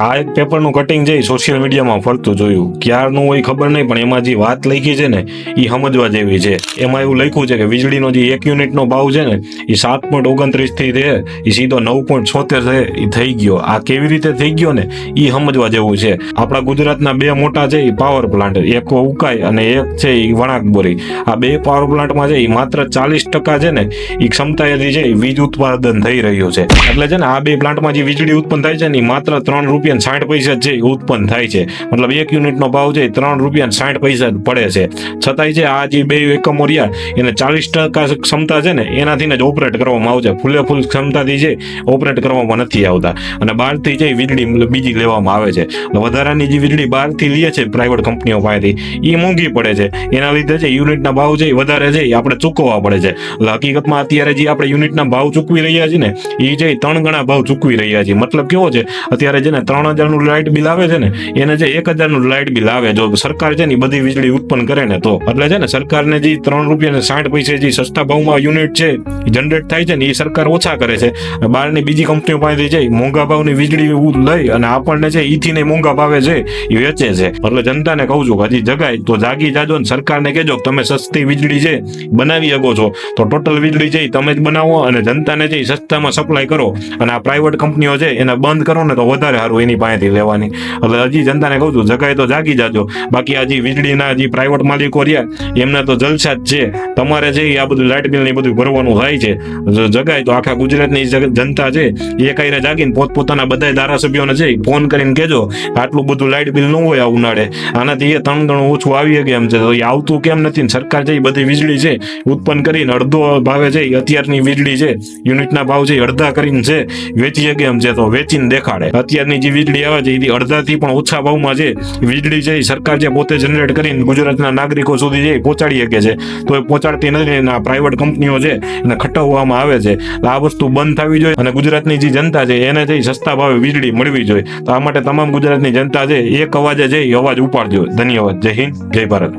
આ એક પેપરનું કટિંગ જે સોશિયલ મીડિયામાં ફરતું જોયું. ક્યારનું હોય ખબર નહીં, પણ એમાં જે વાત લખી છે ને એ સમજવા જેવી છે. એમાં એવું લખ્યું છે કે વીજળીનો જે એક યુનિટનો ભાવ છે ને એ સાત પોઈન્ટ ઓગણત્રીસથી છે એ સીધો નવ પોઈન્ટ છોતેર છે એ થઈ ગયો. આ કેવી રીતે થઈ ગયો ને એ સમજવા જેવું છે. આપણા ગુજરાતના બે મોટા છે એ પાવર પ્લાન્ટ એક ઉકાઈ અને એક છે એ વણાકબોરી. આ બે પાવર પ્લાન્ટમાં છે એ માત્ર ચાલીસ ટકા છે ને એ ક્ષમતા એથી છે એ વીજ ઉત્પાદન થઈ રહ્યું છે. એટલે છે ને, આ બે પ્લાન્ટમાં જે વીજળી ઉત્પન્ન થાય છે ને એ માત્ર ત્રણ રૂપિયા સાઠ પૈસા જે ઉત્પન્ન થાય છે. મતલબ એક યુનિટનો ભાવ છે ત્રણ રૂપિયા સાઠ પૈસા પડે છે. છતાંય છે, આ જે બે એકમો રહ્યા, એને ચાલીસ ટકા ક્ષમતા છે ને, એનાથી જ ઓપરેટ કરવામાં આવશે. ફૂલે ફૂલ ક્ષમતાથી છે ઓપરેટ કરવામાં નથી આવતા. અને બહારથી જે વીજળી બીજી લેવામાં આવે છે. વધારાની જે વીજળી બહારથી લે છે પ્રાઇવેટ કંપનીઓ પાસેથી એ મોંઘી પડે છે. એના લીધે છે યુનિટના ભાવ છે એ વધારે છે, એ આપણે ચૂકવવા પડે છે. એટલે હકીકતમાં અત્યારે જે આપણે યુનિટના ભાવ ચૂકવી રહ્યા છીએ ને એ જે ત્રણ ગણા ભાવ ચૂકવી રહ્યા છીએ. મતલબ કેવો છે, અત્યારે છે ને ત્રણ હજારનું લાઇટ બિલ આવે છે ને, એને જે એક હજારનું લાઇટ બિલ આવે, જો સરકાર છે ને બધી વીજળી ઉત્પન્ન કરે ને, તો એટલે છે ને સરકારને જે ત્રણ રૂપિયા ને સાઠ પૈસે જે સસ્તા ભાવમાં યુનિટ છે જનરેટ થાય છે ને એ સરકાર ઓછા કરે છે. બહારની બીજી કંપનીઓ પાસેથી જઈ મોંઘા ભાવની વીજળી લઈ અને આપણને છે ઈથી ને મોંઘા ભાવે છે એ વેચે છે. એટલે જનતાને કહું છું હજી જગાય, તો જાગી જાજો ને સરકારને કહેજો કે તમે સસ્તી વીજળી છે બનાવી શકો છો. તો ટોટલ વીજળી છે તમે જ બનાવો અને જનતાને છે સસ્તામાં સપ્લાય કરો. અને આ પ્રાઇવેટ કંપનીઓ છે, એને બંધ કરો ને તો વધારે સારું. એની પાસેથી લેવાની. એટલે હજી જનતાને કહું છું જગાય તો જાગી જાજો. બાકી આ વીજળીના જે પ્રાઇવેટ માલિકો રહ્યા, એમને તો જલસા જ છે. તમારે છે આ બધું લાઇટ બિલ બધું ભરવાનું થાય છે, જો જગાય તો આખા ગુજરાતની જનતા છે, એ કઈને જાગીને પોતપોતાના બધા ધારાસભ્યોને છે ફોન કરીને કહેજો, આટલું બધું લાઇટ બિલ ન હોય આ ઉનાળે. આનાથી એ ત્રણ ગણું ઓછું આવી ગયા એમ છે? તો એ આવતું કેમ નથી? સરકાર છે એ બધી વીજળી છે, ઉત્પન્ન કરીને અડધો ભાવે છે અત્યારની વીજળી છે, યુનિટના ભાવ છે અડધા કરીને છે વેચી શકે એમ છે? તો વેચીને દેખાડે. અત્યારની જે વીજળી આવે છે એ અડધાથી પણ ઓછા ભાવમાં છે. વીજળી છે એ સરકાર જે પોતે જનરેટ કરીને ગુજરાતના નાગરિકો સુધી જે પહોંચાડી શકે છે. તો એ પહોંચાડતી નથી આ પ્રાઇવેટ કંપનીઓ છે એને ખટવવામાં આવે છે. આ વસ્તુ બંધ થવી જોઈએ અને ગુજરાતની જે જનતા છે એને જે સસ્તા ભાવે વીજળી મળવી જોઈએ. તો આ માટે તમામ ગુજરાતની જનતા છે એક અવાજે છે અવાજ ઉપાડજો. ધન્યવાદ. જય હિન્દ. જય ભારત.